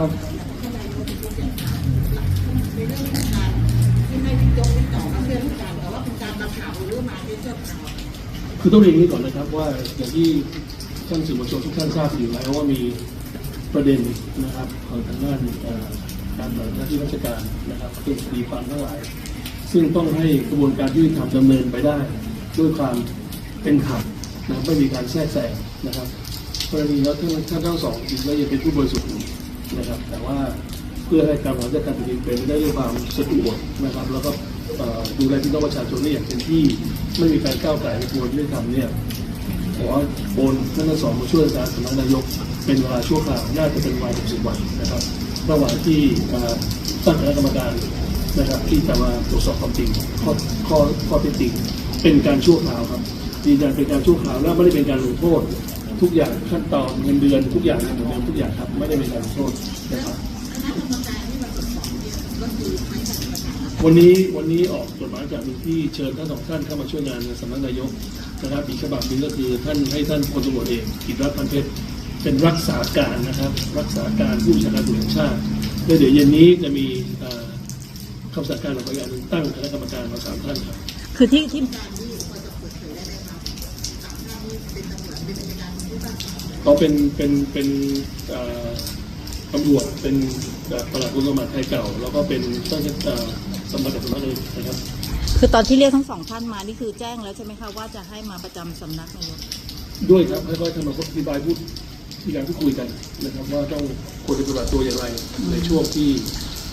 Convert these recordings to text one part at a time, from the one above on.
ครับในเรื่องของการที่ให้วิจงวิจารณ์มาเพื่อนกันแต่ว่าเป็นการนำข่าวหรือมาที่เชื่อข่าวคือต้องเรียนนี้ก่อนนะครับว่าอย่างที่ท่านสื่อมวลชนทุกท่านทราบอยู่แล้วว่ามีประเด็นนะครับของทางด้านการปฏิบัติหน้าที่ราชการนะครับเป็นคดีความทั้งหลาย ซึ่งต้องให้กระบวนการยุติธรรมดำเนินไปได้ ด้วยความเป็นธรรมนะไม่มีการแทรกแซงนะครับกรณีแล้วท่านท่านทั้งสองจริงก็ยังเป็นผู้บริสุทธิ์ นะครับ แต่ว่าเพื่อให้การบริหารจัดการแผ่นดินเป็นไปได้ด้วยความสะดวกนะครับ แล้วก็ดูแลพี่น้องประชาชนได้อย่างเต็มที่ไม่มีการก้าวไก่ในกระบวนการยุติธรรมเนี่ยขอโอนท่านทั้งสองมาช่วยการสำนักนายกเป็นเวลาชั่วคราวน่าจะเป็นวัน60วันนะครับระหว่างที่ตั้งคณะกรรมการนะครับที่จะมาตรวจสอบความจริงข้อข้อข้อเท็จจริงเป็นการชั่วคราวครับยืนยันเป็นการชั่วคราวและไม่ได้เป็นการลงโทษ ทุกอย่างขั้นตอนเงินเดือนทุกอย่างยังเหมือนเดิมทุกอย่างครับไม่ได้เป็นการโทษนะครับ วันนี้วันนี้ออกจดหมายจากมูลที่เชิญทั้งสองท่านเข้ามาช่วยงานในสำนักนายกนะครับอีกฉบับหนึงก็คือท่านให้ท่านพลตำรวจเอกกิตรัตน์พันเพชรเป็นรักษาการนะครับ รักษาการผู้บัญชาการตำรวจแห่งชาติแล้วเดี๋ยวเย็นนี้จะมีคำสั่งการออกไปอย่างหนึ่งตั้งคณะกรรมการมาสามท่านครับคือที่ที่ เขาเป็นเป็นเป็นเอ่อตำรวจเป็นเอ่อประหลัดกระทรวงมหาดไทยเก่า แล้วก็เป็นเจ้าหน้าที่เอ่อสำนักสำนักเลยนะครับ คือตอนที่เรียกทั้งสองท่านมานี่คือแจ้งแล้วใช่ไหมคะว่าจะให้มาประจำสำนักนายกด้วยครับค่อยๆทำมาอธิบายพูดมีการพูดคุยกันนะครับ ว่าต้องควรจะปฏิบัติตัวอย่างไรในช่วงที่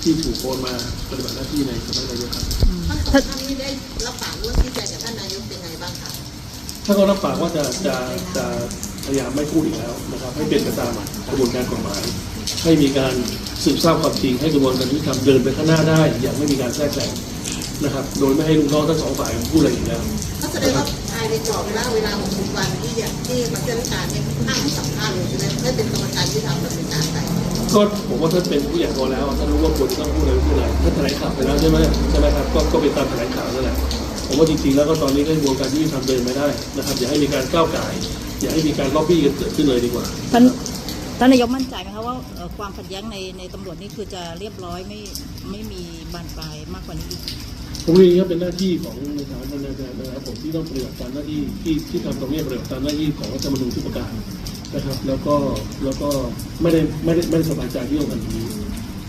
ที่ถูกโอนมาปฏิบัติหน้าที่ในสำนักนายกครับทั้งสองท่านนี้ได้รับปากร่วมชี้แจงกับท่านนายกเป็นไงบ้างคะถ้าเขารับปากว่าจะจะจะ พยายามไม่พูดอีกแล้วนะครับให้เป็นไปตามกระบวนการกฎหมาย ให้มีการสืบทราบความจริงให้กระบวนการยุติธรรมเดินไปข้างหน้าได้ อย่างไม่มีการแทรกแซงนะครับ โดยไม่ให้ลูกน้องทั้งสองฝ่ายพูดอะไรอีกแล้วก็แสดงว่าภายในกรอบเวลาเวลา60วันที่เนี่ยที่มาเชื่อการเนี่ยห้ามให้สัมภาษณ์เลยใช่ไหมไม่เป็นกรรมการที่ทำดำเนินการไปก็ผมว่าท่านเป็นผู้ใหญ่พอแล้วท่านรู้ว่าควรจะต้องพูดอะไรไม่พูดอะไรท่านแถลงข่าวไปแล้วใช่ไหมใช่ไหมครับก็ก็เป็นตามแถลงข่าวนั่นแหละผมว่าจริงๆแล้วก็ตอนนี้ก็กระบวนการยุติธรรมเดินไม่ได้นะครับอย่าให้มีการก้าวไก่าย อย่าให้มีการล็อบบี้กันเกิดขึ้นเลยดีกว่า ท่านท่านนายกมั่นใจไหมคะว่าเอ่อความขัดแย้งในในตำรวจนี่คือจะเรียบร้อยไม่ไม่มีบานปลายมากกว่านี้อีกผมเรียนครับเป็นหน้าที่ของในฐานะทนายความนะครับผมที่ต้องปฏิบัติตามหน้าที่ที่ที่ทำตรงนี้ปฏิบัติตามหน้าที่ของรัฐธรรมนูญทุกประการนะครับ แล้วก็แล้วก็ไม่ได้ไม่ได้ไม่ได้สบายใจที่ต้องทำอย่างนี้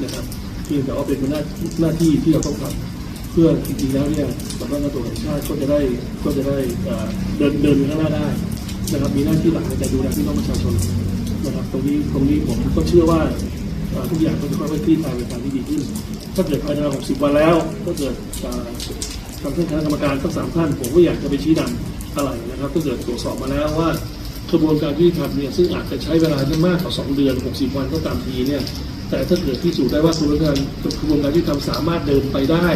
นะครับเพียงแต่ว่าเป็นหน้าหน้าที่ที่เราต้องทำเพื่อจริงๆแล้วเนี่ยสำนักงานตำรวจแห่งชาติก็จะได้ก็จะได้เอ่อเดินเดินไปข้างหน้าได้ นะครับมีหน้าที่หลักในการดูแลพี่น้องประชาชนนะครับตรงนี้ตรงนี้ผมก็เชื่อว่าทุกอย่างก็จะค่อยๆคลี่คลายไปทางที่ดีขึ้น ถ้าเกิดภายใน60 วันแล้วก็เกิดทางท่านคณะกรรมการทั้งสามท่านผมก็อยากจะไปชี้นำอะไรนะครับถ้าเกิดตรวจสอบมาแล้วว่ากระบวนการยุติธรรมเนี่ยซึ่งอาจจะใช้เวลาที่มากกว่า2เดือน 60 วันก็ตามทีเนี่ยแต่ถ้าเกิดพิสูจน์ได้ว่ากระบวนการกระบวนการยุติธรรมสามารถเดินไปได้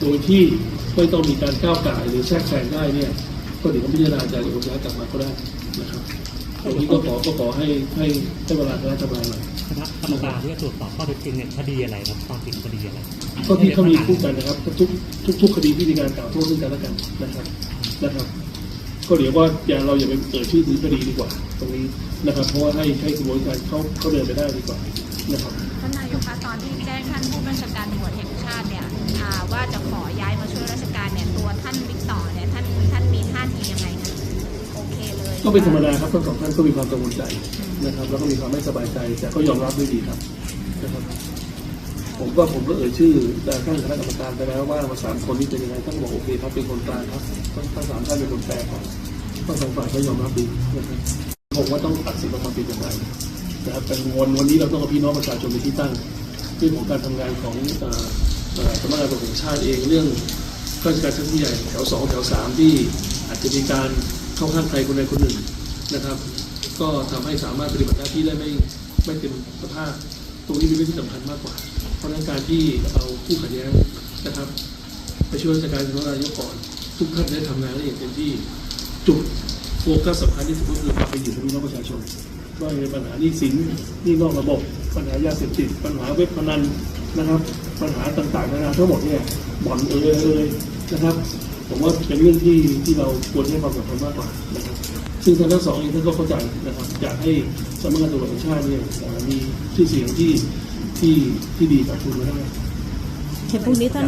โดยที่ไม่ต้องมีการก้าวไก่หรือแทรกแซงได้เนี่ย ก็เดี๋ยวก็พิจารณาจะโอนย้ายกลับมาก็ได้นะครับตรงนี้ก็ขอก็ขอให้ให้ให้เวลาคณะทำงานหน่อยคณะกรรมการที่จะตรวจสอบข้อเท็จจริงเนี่ยคดีอะไรครับความผิดคดีอะไรก็ที่เขามีพูดกันนะครับทุกทุกทุกคดีที่มีการกล่าวโทษซึ่งกันและกันนะครับนะครับก็เดี๋ยวว่าอย่าเราอย่าไปเอ่ยชื่อถึงคดีดีกว่า ตรงนี้นะครับ เพราะว่าให้ให้กระบวนการเขาเขาเดินไปได้ดีกว่านะครับท่านนายกคะตอนที่แจ้งท่านผู้บัญชาการตำรวจแห่งชาติเนี่ยอ่าว่าจะขอย้าย ก็เป็นธรรมดาครับทั้งสองท่านก็มีความกังวลใจนะครับ แล้วก็มีความไม่สบายใจ แต่ก็ยอมรับด้วยดีครับนะครับ ผมก็ผมก็เอ่ยชื่อท่านคณะกรรมการไปแล้วว่ามาสามคนนี้เป็นยังไงท่านบอกโอเคครับเป็นคนกลางครับทั้งทั้งสามท่านเป็นคนแปลครับทั้งสองฝ่ายก็ยอมรับดีนะครับผมว่าต้องตัดสินว่าความผิดอย่างไรนะครับแต่วันวันนี้เราต้องเอาพี่น้องประชาชนเป็นที่ตั้งเรื่องของการทำงานของอ่อเอ่อสำนักงานตำรวจแห่งชาติเองเรื่องข้าราชการชั้นผู้ใหญ่แถวสองแถวสามที่อาจจะมีการ เข้าข้างใครคนใดคนหนึ่งนะครับ ก็ทำให้สามารถปฏิบัติหน้าที่ได้ไม่ไม่เต็มสภาพตรงนี้เป็นเรื่องที่สำคัญมากกว่า เพราะนั้นการที่เอาผู้ขัดแย้งนะครับไปช่วยราชการสำนักนายกก่อน ทุกท่านได้ทำงานได้อย่างเต็มที่จุดโฟกัสสำคัญที่สุดก็คือความเป็นอยู่ของพี่น้องประชาชนว่าในปัญหาหนี้สินหนี้นอกระบบ ปัญหายาเสพติดปัญหาเว็บพนันนะครับ ปัญหาต่างๆนานาทั้งหมดเนี่ยบ่อนเอ่ยเอ่ยนะครับ ผมว่าเป็นเรื่องที่ที่เราควรให้ความสำคัญมากกว่านะครับ ซึ่งท่านทั้งสองเองท่านก็เข้าใจนะครับอยากให้สำนักงานตำรวจแห่งชาติเนี่ยเอ่อมีชื่อเสียงที่ที่ที่ดีกับคุณมาได้เห็นพรุ่งนี้ท่าน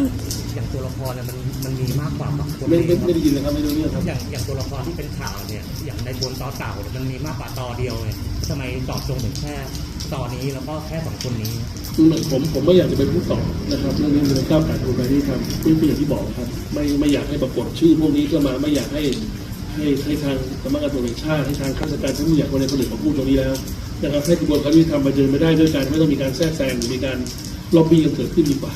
อย่างตัวละครเนี่ยมันมันมีมากกว่าบางคนไม่ไม่ครับไม่ได้ยินเลยครับไม่รู้เรื่องครับอย่างอย่างตัวละครที่เป็นข่าวเนี่ยอย่างในบนตอเก่าเนี่ยมันมีมากกว่าตอเดียวเนี่ยทำไมเจาะจงถึงแค่ ตอนี้แล้วก็แค่สองคนนี้คือผมผมไม่อยากจะไปพูดต่อนะครับเรื่องนี้มันเป็นข้าวไก่ตัวไปที่ทำคืออย่างที่บอกครับ ไม่ไม่อยากให้ปรากฏชื่อพวกนี้ก็มาไม่อยากให้ให้ให้ทางสำนักงานตำรวจแห่งชาติให้ทางข้าราชการทั้งผู้ใหญ่คนในคนอื่นมาพูดตรงนี้แล้วนะครับให้กระบวนการยุติธรรมไปเดินไม่ได้ด้วยการไม่ต้องมีการแทรกแซงหรือมีการล็อบบี้กันเกิดขึ้นดีกว่า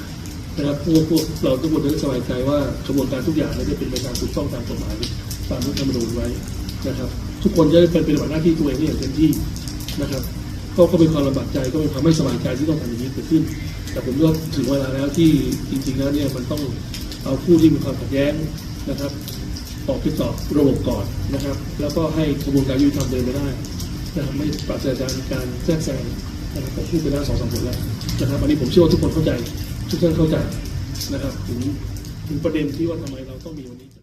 นะครับพวกพวกเราทุกคนจะได้สบายใจว่ากระบวนการทุกอย่างจะเป็นไปตามถูกต้องตามกฎหมายตามรัฐธรรมนูญไว้นะครับ ทุกคนจะได้เป็นปฏิบัติหน้าที่ตัวเองได้อย่างเต็มที่นะครับ ก็ก็เป็นความลำบากใจก็เป็นความไม่สบายใจที่ต้องทำอย่างนี้เกิดขึ้น แต่ผมว่าถึงเวลาแล้วที่จริงๆแล้วเนี่ยมันต้องเอาผู้ที่มีความขัดแย้งนะครับออกไปตอบระบบก่อนนะครับ แล้วก็ให้กระบวนการยุติธรรมเดินไปได้นะครับไม่ปราศจากการแทรกแซงนะครับผมพูดไปแล้วสองสามผลแล้วนะครับอันนี้ผมเชื่อว่าทุกคนเข้าใจ ทุกท่านเข้าใจนะครับถึงถึงประเด็นที่ว่าทำไมเราต้องมีวันนี้